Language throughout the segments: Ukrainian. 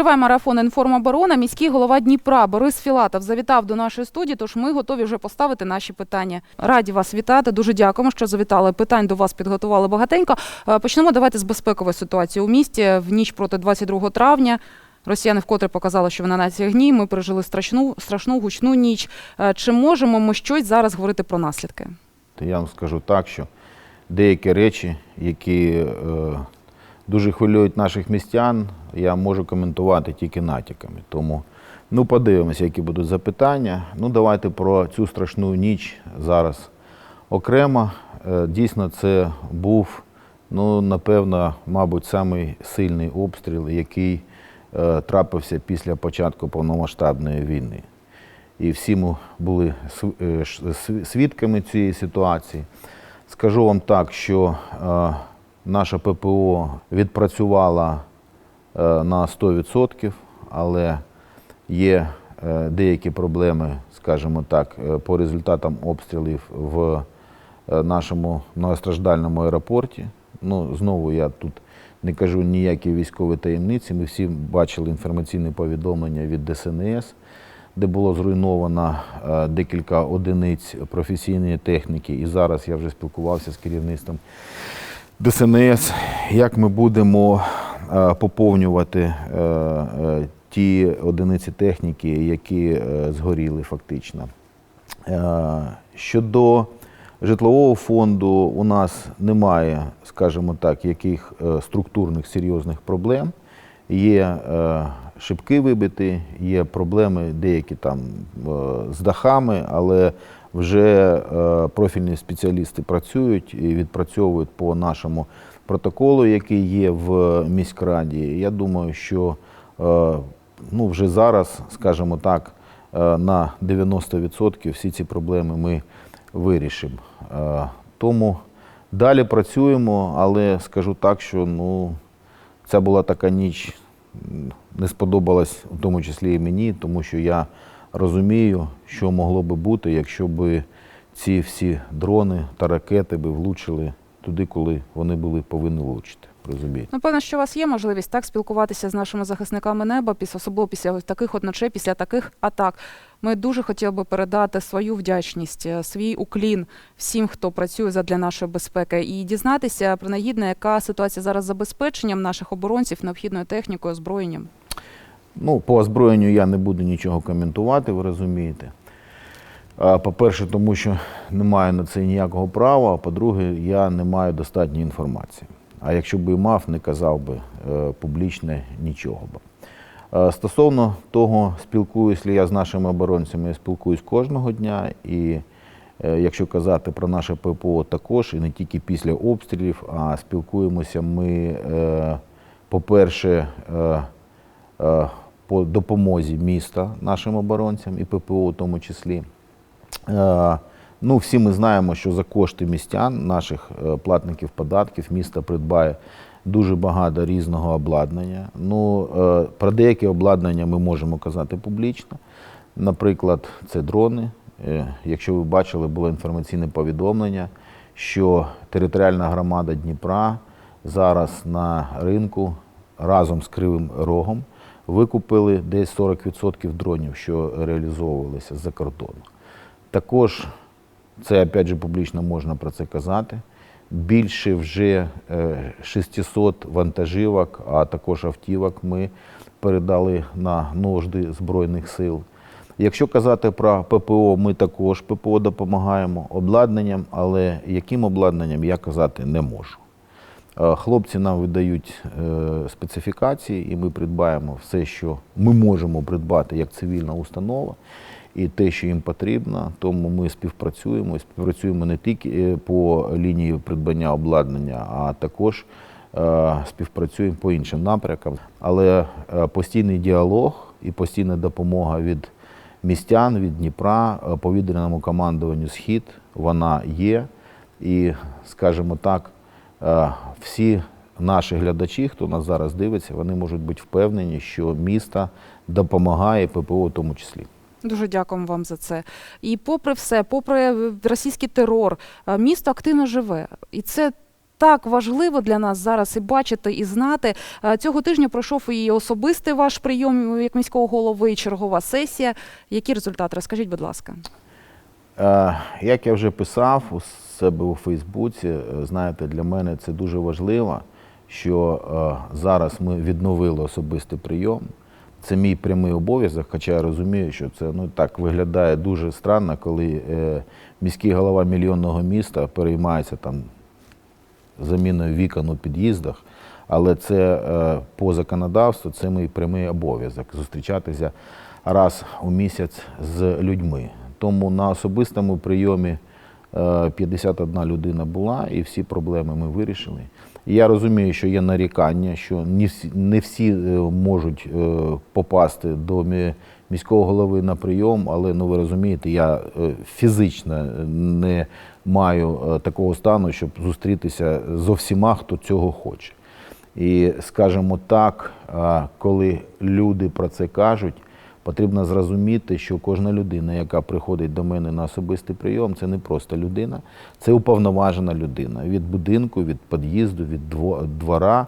Триває марафон інформоборона. Міський голова Дніпра Борис Філатов завітав до нашої студії. Тож ми готові вже поставити наші питання. Раді вас вітати. Дуже дякуємо, що завітали. Питань до вас підготували багатенько. Е, Почнемо давайте з безпекової ситуації у місті. В ніч проти 22 травня росіяни вкотре показали, що вона на гні. Ми пережили страшну, страшну гучну ніч. Е, Чи можемо ми щось зараз говорити про наслідки? Я вам скажу так, що деякі речі, які е, дуже хвилюють наших містян, я можу коментувати тільки натяками. Тому ну, подивимося, які будуть запитання. Ну, давайте про цю страшну ніч зараз окремо. Е, дійсно, це був, ну, напевно, мабуть, самий сильний обстріл, який е, трапився після початку повномасштабної війни і всі ми були е, свідками цієї ситуації. Скажу вам так, що наша ППО відпрацювала е, на 100%, але є е, деякі проблеми, скажімо так, е, по результатам обстрілів в нашому многостраждальному аеропорті. Ну, знову я тут не кажу ніякі військові таємниці. Ми всі бачили інформаційне повідомлення від ДСНС, де було зруйновано декілька одиниць професійної техніки. І зараз я вже спілкувався з керівництвом ДСНС, як ми будемо е, поповнювати е, е, ті одиниці техніки, які згоріли фактично. Щодо житлового фонду, у нас немає, скажімо так, яких структурних серйозних проблем. Є шибки вибиті, є проблеми деякі там з дахами, але вже е, профільні спеціалісти працюють і відпрацьовують по нашому протоколу, який є в міськраді. Я думаю, що е, ну, вже зараз, скажімо так, е, на 90% всі ці проблеми ми вирішимо. Тому далі працюємо, але скажу так, що ну, це була така ніч, не сподобалась в тому числі і мені, тому що я розумію, що могло би бути, якщо б ці всі дрони та ракети би влучили туди, коли вони були повинні влучити. Розумієте? Напевно, що у вас є можливість так спілкуватися з нашими захисниками неба, після особливо після таких от після таких атак. Ми дуже хотіли би передати свою вдячність, е, свій уклін всім, хто працює задля нашої безпеки, і дізнатися принагідно, яка ситуація зараз з забезпеченням наших оборонців необхідною технікою, озброєнням. Ну, по озброєнню я не буду нічого коментувати, ви розумієте. По-перше, тому що не маю на це ніякого права, а по-друге, я не маю достатньої інформації. А якщо б і мав, не казав би е, публічно нічого. Е, Стосовно того, спілкуюсь ли я з нашими оборонцями, я спілкуюсь кожного дня. І е, якщо казати про наше ППО також, і не тільки після обстрілів, а спілкуємося ми, е, по-перше, по допомозі міста нашим оборонцям і ППО в тому числі. Е, Ну, всі ми знаємо, що за кошти містян, наших е, платників податків, місто придбає дуже багато різного обладнання. Ну, е, про деяке обладнання ми можемо казати публічно. Наприклад, це дрони. Якщо ви бачили, було інформаційне повідомлення, що територіальна громада Дніпра зараз на ринку разом з Кривим Рогом викупили десь 40% дронів, що реалізовувалися з-за кордону. Також це опять же публічно можна про це казати. Більше вже е, 600 вантажівок, а також автівок ми передали на нужди Збройних сил. Якщо казати про ППО, ми також ППО допомагаємо обладнанням, але яким обладнанням я казати не можу. Е, Хлопці нам видають е, специфікації, і ми придбаємо все, що ми можемо придбати як цивільна установа, і те, що їм потрібно. Тому ми співпрацюємо. І Співпрацюємо не тільки е, по лінії придбання обладнання, а також співпрацюємо по іншим напрямкам. Але постійний діалог і постійна допомога від містян, від Дніпра, повітряному командуванню Схід вона є. І, скажімо так, всі наші глядачі, хто нас зараз дивиться, вони можуть бути впевнені, що місто допомагає ППО в тому числі. Дуже дякуємо вам за це. І попри все, попри російський терор, е, місто активно живе. І це так важливо для нас зараз і бачити, і знати. Е, Цього тижня пройшов і особистий ваш прийом як міського голови, і чергова сесія. Які результати? Розкажіть, будь ласка. Е, Як я вже писав себе у Фейсбуці, е, знаєте, для мене це дуже важливо, що е, зараз ми відновили особистий прийом. Це мій прямий обов'язок, хоча я розумію, що це ну, так виглядає дуже странно, коли е, міський голова мільйонного міста переймається там заміною вікон у під'їздах. Але це е, по законодавству, це мій прямий обов'язок зустрічатися раз у місяць з людьми. Тому на особистому прийомі 51 людина була, і всі проблеми ми вирішили. Я розумію, що є нарікання, що не всі, е, можуть е, попасти до міського голови на прийом, але ну ви розумієте, я е, фізично не маю е, такого стану, щоб зустрітися зо всіма, хто цього хоче. І скажімо так, коли люди про це кажуть, потрібно зрозуміти, що кожна людина, яка приходить до мене на особистий прийом, це не просто людина, це уповноважена людина від будинку, від під'їзду, від двора.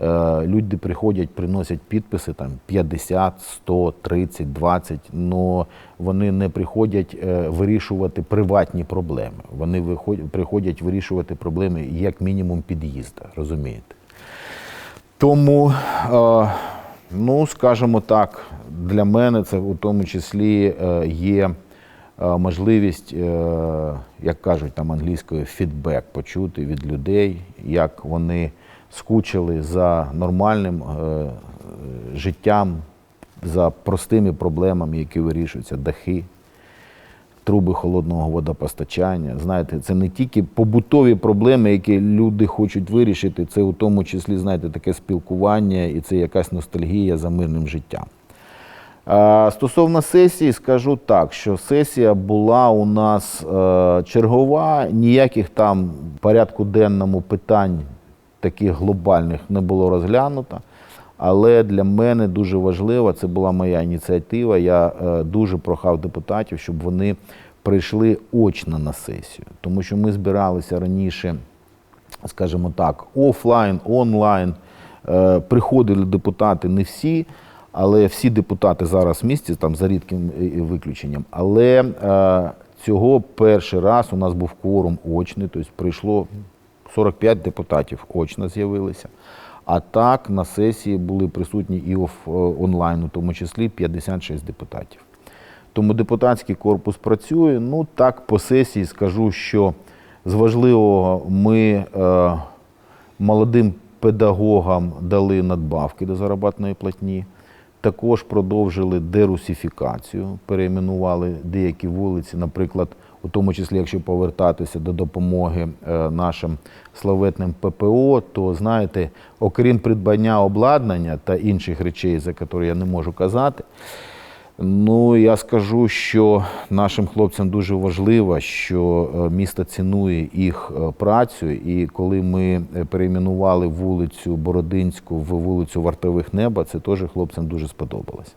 Е, Люди приходять, приносять підписи там 50, 100, 30, 20, але вони не приходять е, вирішувати приватні проблеми. Вони приходять вирішувати проблеми як мінімум під'їзду, розумієте? Тому, е, ну, скажімо так, для мене це у тому числі е, є е, можливість, е, як кажуть там англійською, фідбек почути від людей, як вони скучили за нормальним життям, за простими проблемами, які вирішуються, дахи, труби холодного водопостачання. Знаєте, це не тільки побутові проблеми, які люди хочуть вирішити, це у тому числі, знаєте, таке спілкування і це якась ностальгія за мирним життям. Стосовно сесії, скажу так, що сесія була у нас е, чергова, ніяких там порядку денному питань таких глобальних не було розглянуто. Але для мене дуже важливо, це була моя ініціатива. Я е, дуже прохав депутатів, щоб вони прийшли очно на сесію, тому що ми збиралися раніше, скажімо так, офлайн, онлайн. Е, Приходили депутати не всі, але всі депутати зараз в місті, там за рідким е, виключенням. Але цього перший раз у нас був кворум очний, тобто прийшло 45 депутатів очно з'явилися. А так на сесії були присутні і е, онлайн, у тому числі 56 депутатів. Тому депутатський корпус працює. Ну так, по сесії скажу, що з важливого ми е, молодим педагогам дали надбавки до заробітної платні. Також продовжили дерусифікацію, перейменували деякі вулиці, наприклад, у тому числі, якщо повертатися до допомоги е, нашим славетним ППО, то знаєте, окрім придбання обладнання та інших речей, за які я не можу казати, Ну, я скажу, що нашим хлопцям дуже важливо, що е, місто цінує їх е, працю. І коли ми перейменували вулицю Бородинську в вулицю Вартових Неба, це теж хлопцям дуже сподобалось.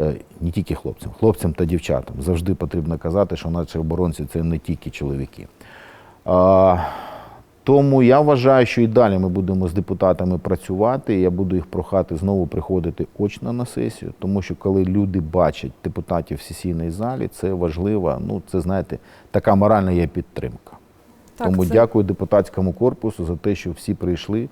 Е, Не тільки хлопцям, хлопцям та дівчатам. Завжди потрібно казати, що наші оборонці це не тільки чоловіки. Тому я вважаю, що і далі ми будемо з депутатами працювати. Я буду їх прохати знову приходити очно на сесію, тому що коли люди бачать депутатів в сесійній залі, це важливо. Ну, це знаєте, така моральна є підтримка. Так, тому це- дякую депутатському корпусу за те, що всі прийшли.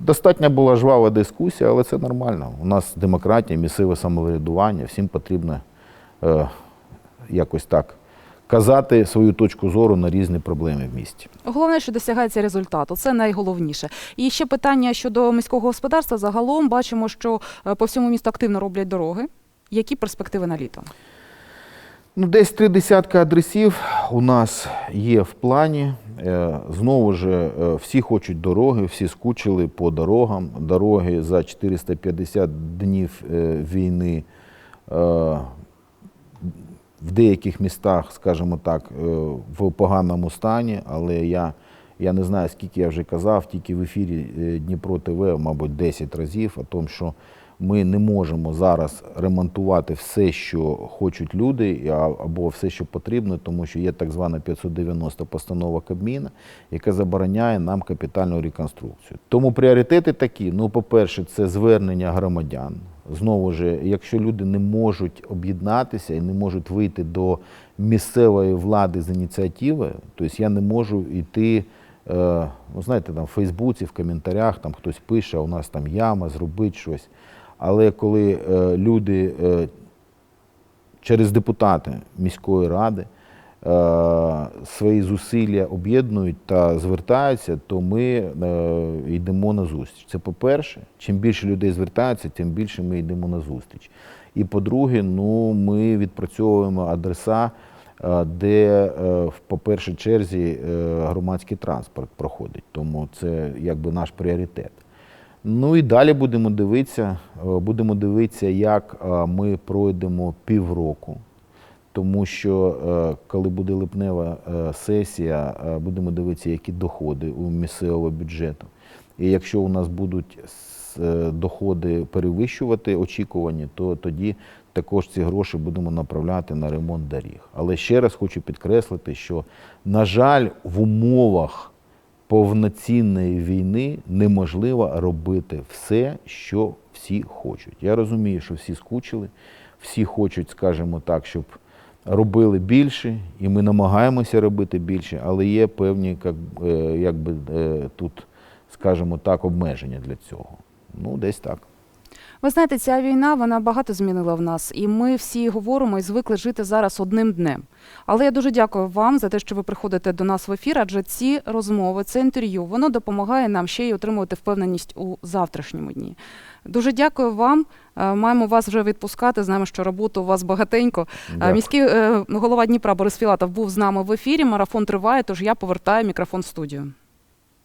Достатньо була жвава дискусія, але це нормально. У нас демократія, місцеве самоврядування, всім потрібно е, якось так казати свою точку зору на різні проблеми в місті. Головне, що досягається результату, це найголовніше. І ще питання щодо міського господарства. Загалом бачимо, що е, по всьому місту активно роблять дороги. Які перспективи на літо? Ну, десь три десятка адресів у нас є в плані. Е, Знову ж, е, всі хочуть дороги, всі скучили по дорогам. Дороги за 450 днів е, війни в деяких містах, скажімо так, в поганому стані, але я, я не знаю, скільки я вже казав, тільки в ефірі Дніпро ТВ, мабуть, 10 разів, о тому, що Ми не можемо зараз ремонтувати все, що хочуть люди, або все, що потрібно, тому що є так звана 590 постанова Кабміна, яка забороняє нам капітальну реконструкцію. Тому пріоритети такі: ну, по-перше, це звернення громадян. Знову ж, якщо люди не можуть об'єднатися і не можуть вийти до місцевої влади з ініціативи, тобто я не можу йти. Е, ну, знаєте, там в Фейсбуці, в коментарях там хтось пише, у нас там яма, зробить щось. Але коли е, люди е, через депутати міської ради е, свої зусилля об'єднують та звертаються, то ми йдемо на зустріч. Це по-перше, чим більше людей звертаються, тим більше ми йдемо на зустріч. І по-друге, ну, ми відпрацьовуємо адреса, де, в- по першій черзі, громадський транспорт проходить. Тому це якби наш пріоритет. Ну і далі будемо дивитися, е, будемо дивитися, як е, ми пройдемо півроку. Тому що е, коли буде липнева сесія, будемо дивитися, які доходи у місцевого бюджету. І якщо у нас будуть доходи перевищувати очікувані, то тоді також ці гроші будемо направляти на ремонт доріг. Але ще раз хочу підкреслити, що, на жаль, в умовах повноцінної війни неможливо робити все, що всі хочуть. Я розумію, що всі скучили, всі хочуть, скажімо так, щоб робили більше, і ми намагаємося робити більше, але є певні, як, е, якби е, тут, скажімо так, обмеження для цього. Ну, десь так. Ви знаєте, ця війна вона багато змінила в нас, і ми всі говоримо і звикли жити зараз одним днем. Але я дуже дякую вам за те, що ви приходите до нас в ефір, адже ці розмови, це інтерв'ю, воно допомагає нам ще й отримувати впевненість у завтрашньому дні. Дуже дякую вам. Е, Маємо вас вже відпускати. Знаємо, що роботи у вас багатенько. Е, Дякую. Міський е, голова Дніпра Борис Філатов був з нами в ефірі. Марафон триває, тож я повертаю мікрофон в студію.